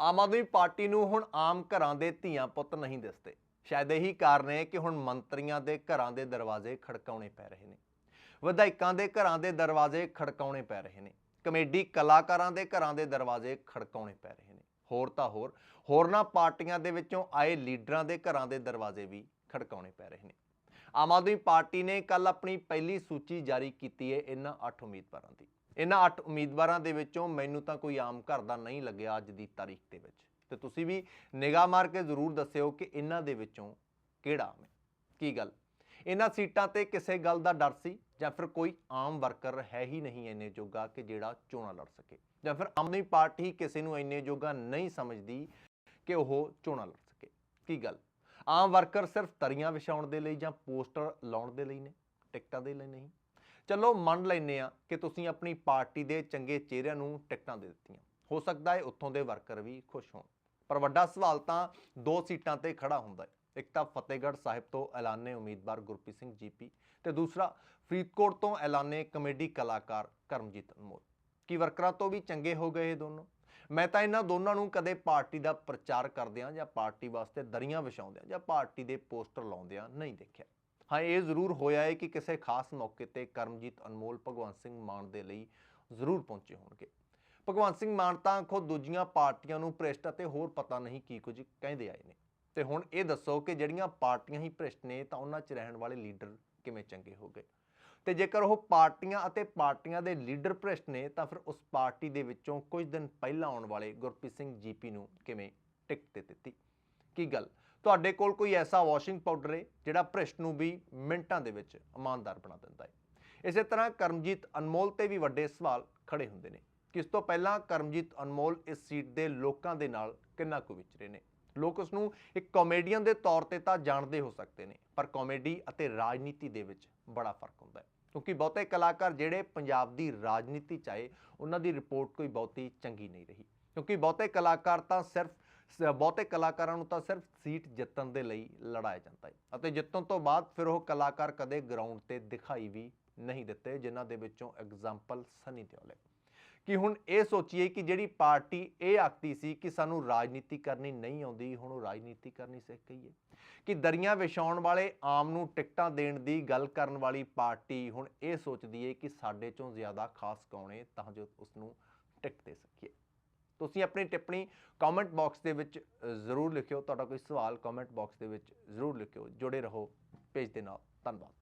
Aam Aadmi party ਨੂੰ ਹੁਣ ਆਮ ਘਰਾਂ ਦੇ ਧੀਆਂ ਪੁੱਤ ਨਹੀਂ ਦਿਸਦੇ। ਸ਼ਾਇਦ ਇਹੀ ਕਾਰਨ ਹੈ ਕਿ ਹੁਣ ਮੰਤਰੀਆਂ ਦੇ ਘਰਾਂ ਦੇ ਦਰਵਾਜ਼ੇ ਖੜਕਾਉਣੇ ਪੈ ਰਹੇ ਨੇ। ਵਿਧਾਇਕਾਂ ਦੇ ਘਰਾਂ ਦੇ ਦਰਵਾਜ਼ੇ ਖੜਕਾਉਣੇ ਪੈ ਰਹੇ ਨੇ। ਕਮੇਡੀ ਕਲਾਕਾਰਾਂ ਦੇ ਘਰਾਂ ਦੇ ਦਰਵਾਜ਼ੇ ਖੜਕਾਉਣੇ ਪੈ ਰਹੇ ਨੇ। ਹੋਰ ਤਾਂ ਹੋਰ, ਹੋਰਨਾਂ ਪਾਰਟੀਆਂ ਦੇ ਵਿੱਚੋਂ ਆਏ ਲੀਡਰਾਂ ਦੇ ਘਰਾਂ ਦੇ ਦਰਵਾਜ਼ੇ ਵੀ ਖੜਕਾਉਣੇ ਪੈ ਰਹੇ ਨੇ। ਆਮ ਆਦਮੀ ਪਾਰਟੀ ਨੇ ਕੱਲ ਆਪਣੀ ਪਹਿਲੀ ਸੂਚੀ ਜਾਰੀ ਕੀਤੀ ਹੈ ਇਹਨਾਂ 8 ਉਮੀਦਵਾਰਾਂ ਦੀ। ਇਹਨਾਂ 8 ਉਮੀਦਵਾਰਾਂ ਦੇ ਵਿੱਚੋਂ ਮੈਨੂੰ ਤਾਂ ਕੋਈ ਆਮ ਘਰ ਦਾ ਨਹੀਂ ਲੱਗਿਆ ਅੱਜ ਦੀ ਤਾਰੀਖ ਦੇ ਵਿੱਚ। ਤੇ ਤੁਸੀਂ ਵੀ ਨਿਗਾਹ ਮਾਰ ਕੇ ਜ਼ਰੂਰ ਦੱਸਿਓ ਕਿ ਇਹਨਾਂ ਦੇ ਵਿੱਚੋਂ ਕਿਹੜਾ ਆਮ ਹੈ। ਕੀ ਗੱਲ? ਇਹਨਾਂ ਸੀਟਾਂ ਤੇ ਕਿਸੇ ਗੱਲ ਦਾ ਡਰ ਸੀ? ਜਾਂ ਫਿਰ ਕੋਈ ਆਮ ਵਰਕਰ ਹੈ ਹੀ ਨਹੀਂ ਇੰਨੇ ਜੋਗਾ ਕਿ ਜਿਹੜਾ ਚੋਣਾਂ ਲੜ ਸਕੇ? ਜਾਂ ਫਿਰ ਆਮ ਪਾਰਟੀ ਕਿਸੇ ਨੂੰ ਇੰਨੇ ਜੋਗਾ ਨਹੀਂ ਸਮਝਦੀ ਕਿ ਉਹ ਚੋਣਾਂ ਲੜ ਸਕੇ? ਕੀ ਗੱਲ? ਆਮ ਵਰਕਰ ਸਿਰਫ ਤਰੀਆਂ ਵਿਛਾਉਣ ਦੇ ਲਈ ਜਾਂ ਪੋਸਟਰ ਲਾਉਣ ਦੇ ਲਈ ਨੇ? ਟਿਕਟਾਂ ਦੇ ਲਈ ਨਹੀਂ? ਚਲੋ ਮੰਨ ਲੈਨੇ ਆ ਕਿ ਤੁਸੀਂ ਆਪਣੀ ਪਾਰਟੀ ਦੇ ਚੰਗੇ ਚਿਹਰਿਆਂ ਨੂੰ ਟਿਕਟਾਂ ਦੇ ਦਿੱਤੀਆਂ। ਹੋ ਸਕਦਾ ਹੈ ਉੱਥੋਂ ਦੇ ਵਰਕਰ ਵੀ ਖੁਸ਼ ਹੋਣ। ਪਰ ਵੱਡਾ ਸਵਾਲ ਤਾਂ ਦੋ ਸੀਟਾਂ ਤੇ ਖੜਾ ਹੁੰਦਾ ਹੈ। ਇੱਕ ਤਾਂ ਫਤਿਹਗੜ੍ਹ ਸਾਹਿਬ ਤੋਂ ਐਲਾਨੇ ਉਮੀਦਵਾਰ ਗੁਰਪ੍ਰੀਤ ਸਿੰਘ ਜੀਪੀ ਤੇ ਦੂਸਰਾ ਫਰੀਦਕੋਟ ਤੋਂ ਐਲਾਨੇ ਕਮੇਡੀ ਕਲਾਕਾਰ ਕਰਮਜੀਤ ਅਨਮੋਲ ਕੀ ਵਰਕਰਾਂ ਤੋਂ ਵੀ ਚੰਗੇ ਹੋ ਗਏ ਦੋਨੋਂ? ਮੈਂ ਤਾਂ ਇਹਨਾਂ ਦੋਨਾਂ ਨੂੰ ਕਦੇ ਪਾਰਟੀ ਦਾ ਪ੍ਰਚਾਰ ਕਰਦਿਆਂ ਜਾਂ ਪਾਰਟੀ ਵਾਸਤੇ ਦਰੀਆਂ ਵਿਛਾਉਂਦਿਆਂ ਜਾਂ ਪਾਰਟੀ ਦੇ ਪੋਸਟਰ ਲਾਉਂਦਿਆਂ ਨਹੀਂ ਦੇਖਿਆ। ਹਾਂ, ਇਹ ਜ਼ਰੂਰ ਹੋਇਆ ਹੈ ਕਿ ਕਿਸੇ ਖਾਸ ਮੌਕੇ ਤੇ ਕਰਮਜੀਤ ਅਨਮੋਲ ਭਗਵੰਤ ਸਿੰਘ ਮਾਨ ਦੇ ਲਈ ਜ਼ਰੂਰ ਪਹੁੰਚੇ ਹੋਣਗੇ। ਭਗਵੰਤ ਸਿੰਘ ਮਾਨ ਤਾਂ ਖੁਦ ਦੂਜੀਆਂ ਪਾਰਟੀਆਂ ਨੂੰ ਭ੍ਰਿਸ਼ਟ ਅਤੇ ਹੋਰ ਪਤਾ ਨਹੀਂ ਕੀ ਕੁਝ ਕਹਿੰਦੇ ਆਏ ਨੇ। ਤੇ ਹੁਣ ਇਹ ਦੱਸੋ ਕਿ ਜਿਹੜੀਆਂ ਪਾਰਟੀਆਂ ਹੀ ਭ੍ਰਿਸ਼ਟ ਨੇ ਤਾਂ ਉਹਨਾਂ 'ਚ ਰਹਿਣ ਵਾਲੇ ਲੀਡਰ ਕਿਵੇਂ ਚੰਗੇ ਹੋ ਗਏ? ਤੇ ਜੇਕਰ ਉਹ ਪਾਰਟੀਆਂ ਅਤੇ ਪਾਰਟੀਆਂ ਦੇ ਲੀਡਰ ਭ੍ਰਿਸ਼ਟ ਨੇ ਤਾਂ ਫਿਰ ਉਸ ਪਾਰਟੀ ਦੇ ਵਿੱਚੋਂ ਕੁਝ ਦਿਨ ਪਹਿਲਾਂ ਆਉਣ ਵਾਲੇ ਗੁਰਪ੍ਰੀਤ ਸਿੰਘ ਜੀਪੀ ਨੂੰ ਕਿਵੇਂ ਟਿਕਟ ਦੇ ਦਿੱਤੀ? ਕੀ ਗੱਲ? ਤੁਹਾਡੇ ਕੋਲ ਕੋਈ ਐਸਾ ਵਾਸ਼ਿੰਗ ਪਾਊਡਰ ਹੈ ਜਿਹੜਾ ਭ੍ਰਿਸ਼ਟ ਨੂੰ ਵੀ ਮਿੰਟਾਂ ਦੇ ਵਿੱਚ ਇਮਾਨਦਾਰ ਬਣਾ ਦਿੰਦਾ ਹੈ ਇਸੇ ਤਰ੍ਹਾਂ ਕਰਮਜੀਤ ਅਨਮੋਲ ਤੇ ਵੀ ਵੱਡੇ ਸਵਾਲ ਖੜੇ ਹੁੰਦੇ ਨੇ ਕਿਸ ਤੋਂ ਪਹਿਲਾਂ ਕਰਮਜੀਤ ਅਨਮੋਲ ਇਸ ਸੀਟ ਦੇ ਲੋਕਾਂ ਦੇ ਨਾਲ ਕਿੰਨਾ ਕੁ ਵਿਚਰੇ ਨੇ? ਲੋਕ ਉਸ ਨੂੰ ਇੱਕ ਕਾਮੇਡੀਅਨ ਦੇ ਤੌਰ ਤੇ ਤਾਂ ਜਾਣਦੇ ਹੋ ਸਕਦੇ ਨੇ, ਪਰ ਕਾਮੇਡੀ ਅਤੇ ਰਾਜਨੀਤੀ ਦੇ ਵਿੱਚ ਬੜਾ ਫ਼ਰਕ ਹੁੰਦਾ ਹੈ ਕਿਉਂਕਿ ਬਹੁਤੇ ਕਲਾਕਾਰ ਜਿਹੜੇ ਪੰਜਾਬ ਦੀ ਰਾਜਨੀਤੀ ਚ ਆਏ, ਉਹਨਾਂ ਦੀ ਰਿਪੋਰਟ ਕੋਈ ਬਹੁਤੀ ਚੰਗੀ ਨਹੀਂ ਰਹੀ। ਕਿਉਂਕਿ ਬਹੁਤੇ ਕਲਾਕਾਰ ਤਾਂ ਸਿਰਫ ਬਹੁਤੇ ਕਲਾਕਾਰਾਂ ਨੂੰ ਤਾਂ ਸਿਰਫ ਸੀਟ ਜਿੱਤਣ ਦੇ ਲਈ ਲੜਾਇਆ ਜਾਂਦਾ ਹੈ ਅਤੇ ਜਿੱਤਣ ਤੋਂ ਬਾਅਦ ਫਿਰ ਉਹ ਕਲਾਕਾਰ ਕਦੇ ਗਰਾਊਂਡ ਤੇ ਦਿਖਾਈ ਵੀ ਨਹੀਂ ਦਿੱਤੇ, ਜਿਨ੍ਹਾਂ ਦੇ ਵਿੱਚੋਂ ਐਗਜ਼ਾਮਪਲ ਸਨੀ ਦਿਓਲ ਹੈ ਕਿ ਹੁਣ ਇਹ ਸੋਚੀਏ ਕਿ ਜਿਹੜੀ ਪਾਰਟੀ ਇਹ ਆਖਦੀ ਸੀ ਕਿ ਸਾਨੂੰ ਰਾਜਨੀਤੀ ਕਰਨੀ ਨਹੀਂ ਆਉਂਦੀ, ਹੁਣ ਉਹ ਰਾਜਨੀਤੀ ਕਰਨੀ ਸਿੱਖ ਗਈ ਹੈ ਕਿ ਦਰੀਆਂ ਵਿਛਾਉਣ ਵਾਲੇ ਆਮ ਨੂੰ ਟਿਕਟਾਂ ਦੇਣ ਦੀ ਗੱਲ ਕਰਨ ਵਾਲੀ ਪਾਰਟੀ ਹੁਣ ਇਹ ਸੋਚਦੀ ਹੈ ਕਿ ਸਾਡੇ ਚੋਂ ਜ਼ਿਆਦਾ ਖਾਸ ਕੌਣ ਹੈ ਤਾਂ ਜੋ ਉਸ ਨੂੰ ਟਿਕਟ ਦੇ ਸਕੀਏ। ਤੁਸੀਂ ਆਪਣੀ ਟਿੱਪਣੀ ਕਮੈਂਟ ਬਾਕਸ ਦੇ ਵਿੱਚ ਜ਼ਰੂਰ ਲਿਖਿਓ। ਤੁਹਾਡਾ ਕੋਈ ਸਵਾਲ ਕਮੈਂਟ ਬਾਕਸ ਦੇ ਵਿੱਚ ਜ਼ਰੂਰ ਲਿਖਿਓ। ਜੁੜੇ ਰਹੋ। ਪੇਜ ਦੇ ਨਾਲ। ਧੰਨਵਾਦ।